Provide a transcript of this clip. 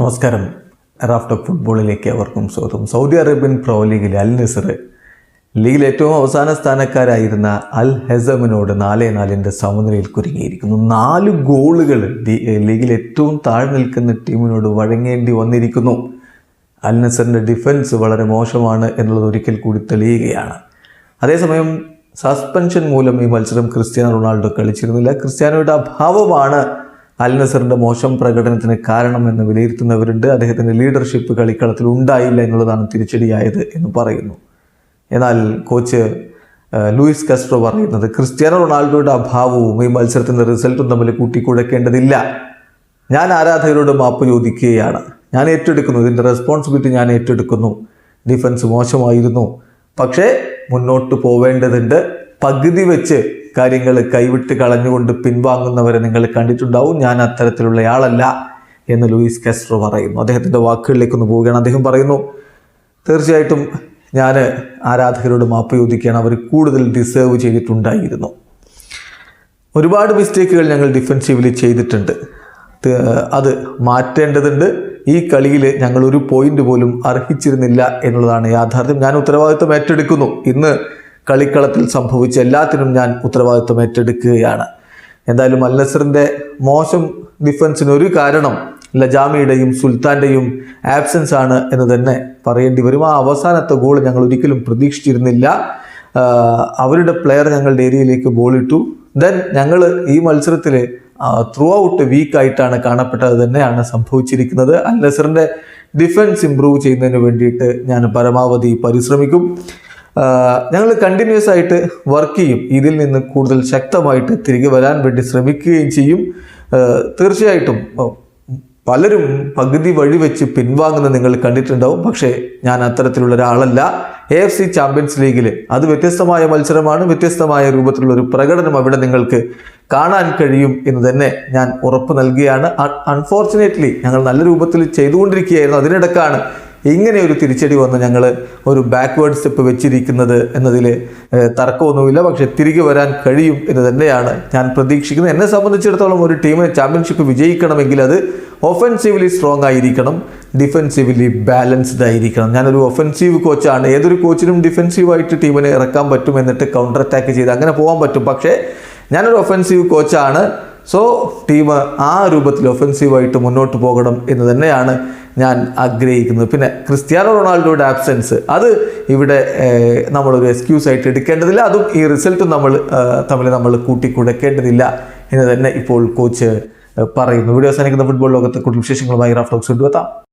നമസ്കാരം. റാഫ്റ്റർ ഫുട്ബോളിലേക്ക് അവർക്കും സ്വാഗതം. സൗദി അറേബ്യൻ പ്രോ ലീഗിലെ അൽ നസർ ലീഗിൽ ഏറ്റവും അവസാന സ്ഥാനക്കാരായിരുന്ന അൽ ഹെസമിനോട് നാലേ നാലിന്റെ സമനിലയിൽ കുരുങ്ങിയിരിക്കുന്നു. നാല് ഗോളുകൾ ലീഗിൽ ഏറ്റവും താഴെ നിൽക്കുന്ന ടീമിനോട് വഴങ്ങേണ്ടി വന്നിരിക്കുന്നു. അൽ നസറിന്റെ ഡിഫൻസ് വളരെ മോശമാണ് എന്നുള്ളത് ഒരിക്കൽ കൂടി തെളിയുകയാണ്. അതേസമയം സസ്പെൻഷൻ മൂലം ഈ മത്സരം ക്രിസ്ത്യാനോ റൊണാൾഡോ കളിച്ചിരുന്നില്ല. ക്രിസ്ത്യാനോയുടെ അഭാവമാണ് അൽ നസറിന്റെ മോശം പ്രകടനത്തിന് കാരണമെന്ന് വിലയിരുത്തുന്നവരുണ്ട്. അദ്ദേഹത്തിന്റെ ലീഡർഷിപ്പ് കളിക്കളത്തിൽ ഉണ്ടായില്ല എന്നുള്ളതാണ് തിരിച്ചടിയായത് എന്ന് പറയുന്നു. എന്നാൽ കോച്ച് ലൂയിസ് കസ്ട്രോ പറയുന്നത് ക്രിസ്ത്യാനോ റൊണാൾഡോയുടെ അഭാവവും ഈ മത്സരത്തിന്റെ റിസൾട്ടും തമ്മിൽ കൂട്ടിക്കുഴക്കേണ്ടതില്ല ഞാൻ ആരാധകരോട് മാപ്പ് ചോദിക്കുകയാണ്. ഞാൻ ഏറ്റെടുക്കുന്നു. ഇതിന്റെ റെസ്പോൺസിബിലിറ്റി ഞാൻ ഏറ്റെടുക്കുന്നു. ഡിഫൻസ് മോശമായിരുന്നു. പക്ഷേ മുന്നോട്ട് പോവേണ്ടതുണ്ട്. പകുതി വെച്ച് കാര്യങ്ങൾ കൈവിട്ട് കളഞ്ഞുകൊണ്ട് പിൻവാങ്ങുന്നവരെ നിങ്ങൾ കണ്ടിട്ടുണ്ടാവും. ഞാൻ അത്തരത്തിലുള്ളയാളല്ല എന്ന് ലൂയിസ് കാസ്ട്രോ പറയുന്നു. അദ്ദേഹത്തിന്റെ വാക്കുകളിലേക്കൊന്ന് പോവുകയാണ്. അദ്ദേഹം പറയുന്നു തീർച്ചയായിട്ടും ഞാൻ ആരാധകരോട് മാപ്പ് ചോദിക്കുകയാണ്. അവർ കൂടുതൽ ഡിസേർവ് ചെയ്തിട്ടുണ്ടായിരുന്നു. ഒരുപാട് മിസ്റ്റേക്കുകൾ ഞങ്ങൾ ഡിഫൻസീവ്ലി ചെയ്തിട്ടുണ്ട്. അത് മാറ്റേണ്ടതുണ്ട്. ഈ കളിയിൽ ഞങ്ങൾ ഒരു പോയിന്റ് പോലും അർഹിച്ചിരുന്നില്ല എന്നുള്ളതാണ് യാഥാർത്ഥ്യം. ഞാൻ ഉത്തരവാദിത്വം ഏറ്റെടുക്കുന്നു. ഇന്ന് കളിക്കളത്തിൽ സംഭവിച്ച എല്ലാത്തിനും ഞാൻ ഉത്തരവാദിത്വം ഏറ്റെടുക്കുകയാണ്. എന്തായാലും അൽ നസറിന്റെ മോശം ഡിഫൻസിന് ഒരു കാരണം ലജാമിയുടെയും സുൽത്താന്റെയും ആബ്സെൻസ് ആണ് എന്ന് തന്നെ പറയേണ്ടി വരും. ആ അവസാനത്തെ ഗോൾ ഞങ്ങൾ ഒരിക്കലും പ്രതീക്ഷിച്ചിരുന്നില്ല. അവരുടെ പ്ലെയർ ഞങ്ങളുടെ ഏരിയയിലേക്ക് ബോളിട്ടു ദെൻ ഞങ്ങൾ ഈ മത്സരത്തിൽ ത്രൂ ഔട്ട് വീക്ക് ആയിട്ടാണ് കാണപ്പെട്ടത് തന്നെയാണ് സംഭവിച്ചിരിക്കുന്നത്. അൽ നസറിന്റെ ഡിഫൻസ് ഇമ്പ്രൂവ് ചെയ്യുന്നതിന് വേണ്ടിയിട്ട് ഞാൻ പരമാവധി പരിശ്രമിക്കും. ഞങ്ങൾ കണ്ടിന്യൂസ് ആയിട്ട് വർക്ക് ചെയ്യും. ഇതിൽ നിന്ന് കൂടുതൽ ശക്തമായിട്ട് തിരികെ വരാൻ വേണ്ടി ശ്രമിക്കുകയും ചെയ്യും. തീർച്ചയായിട്ടും പലരും പകുതി വഴി വെച്ച് പിൻവാങ്ങുന്നത് നിങ്ങൾ കണ്ടിട്ടുണ്ടാവും. പക്ഷേ ഞാൻ അത്തരത്തിലുള്ള ഒരാളല്ല. എ എഫ് സി ചാമ്പ്യൻസ് ലീഗിൽ അത് വ്യത്യസ്തമായ മത്സരമാണ് വ്യത്യസ്തമായ രൂപത്തിലുള്ള ഒരു പ്രകടനം അവിടെ നിങ്ങൾക്ക് കാണാൻ കഴിയും എന്ന് തന്നെ ഞാൻ ഉറപ്പ് നൽകുകയാണ്. അൺഫോർച്ചുനേറ്റ്ലി ഞങ്ങൾ നല്ല രൂപത്തിൽ ചെയ്തുകൊണ്ടിരിക്കുകയായിരുന്നു. അതിനിടക്കാണ് ഇങ്ങനെ ഒരു തിരിച്ചടി വന്ന് ഞങ്ങൾ ഒരു ബാക്ക്വേർഡ് സ്റ്റെപ്പ് വെച്ചിരിക്കുന്നത് എന്നതിൽ തർക്കമൊന്നുമില്ല. പക്ഷേ തിരികെ വരാൻ കഴിയും എന്ന് തന്നെയാണ് ഞാൻ പ്രതീക്ഷിക്കുന്നത്. എന്നെ സംബന്ധിച്ചിടത്തോളം ഒരു ടീമിന് ചാമ്പ്യൻഷിപ്പ് വിജയിക്കണമെങ്കിൽ അത് ഒഫൻസീവ്ലി സ്ട്രോങ് ആയിരിക്കണം. ഡിഫെൻസീവ്ലി ബാലൻസ്ഡ് ആയിരിക്കണം. ഞാനൊരു ഒഫൻസീവ് കോച്ചാണ് ഏതൊരു കോച്ചിനും ഡിഫെൻസീവായിട്ട് ടീമിനെ ഇറക്കാൻ പറ്റും എന്നിട്ട് കൗണ്ടർ അറ്റാക്ക് ചെയ്ത് അങ്ങനെ പോകാൻ പറ്റും. പക്ഷേ ഞാനൊരു ഒഫൻസീവ് കോച്ചാണ് സോ ടീം ആ രൂപത്തിൽ ഒഫൻസീവായിട്ട് മുന്നോട്ട് പോകണം എന്ന് തന്നെയാണ് ഞാൻ ആഗ്രഹിക്കുന്നത്. പിന്നെ ക്രിസ്ത്യാനോ റൊണാൾഡോയുടെ ആബ്സെൻസ് അത് ഇവിടെ നമ്മളൊരു എക്സ്ക്യൂസ് ആയിട്ട് എടുക്കേണ്ടതില്ല. അതും ഈ റിസൾട്ടും നമ്മൾ തമ്മിൽ നമ്മൾ കൂട്ടിക്കുടക്കേണ്ടതില്ല എന്ന് തന്നെ ഇപ്പോൾ കോച്ച് പറയുന്നു. വീഡിയോ അവസാനിക്കുന്ന ഫുട്ബോൾ ലോകത്തെ കൂടുതൽ വിശേഷങ്ങളുമായി റാഫ്റ്റോക്സ് കൊണ്ടുവെത്താം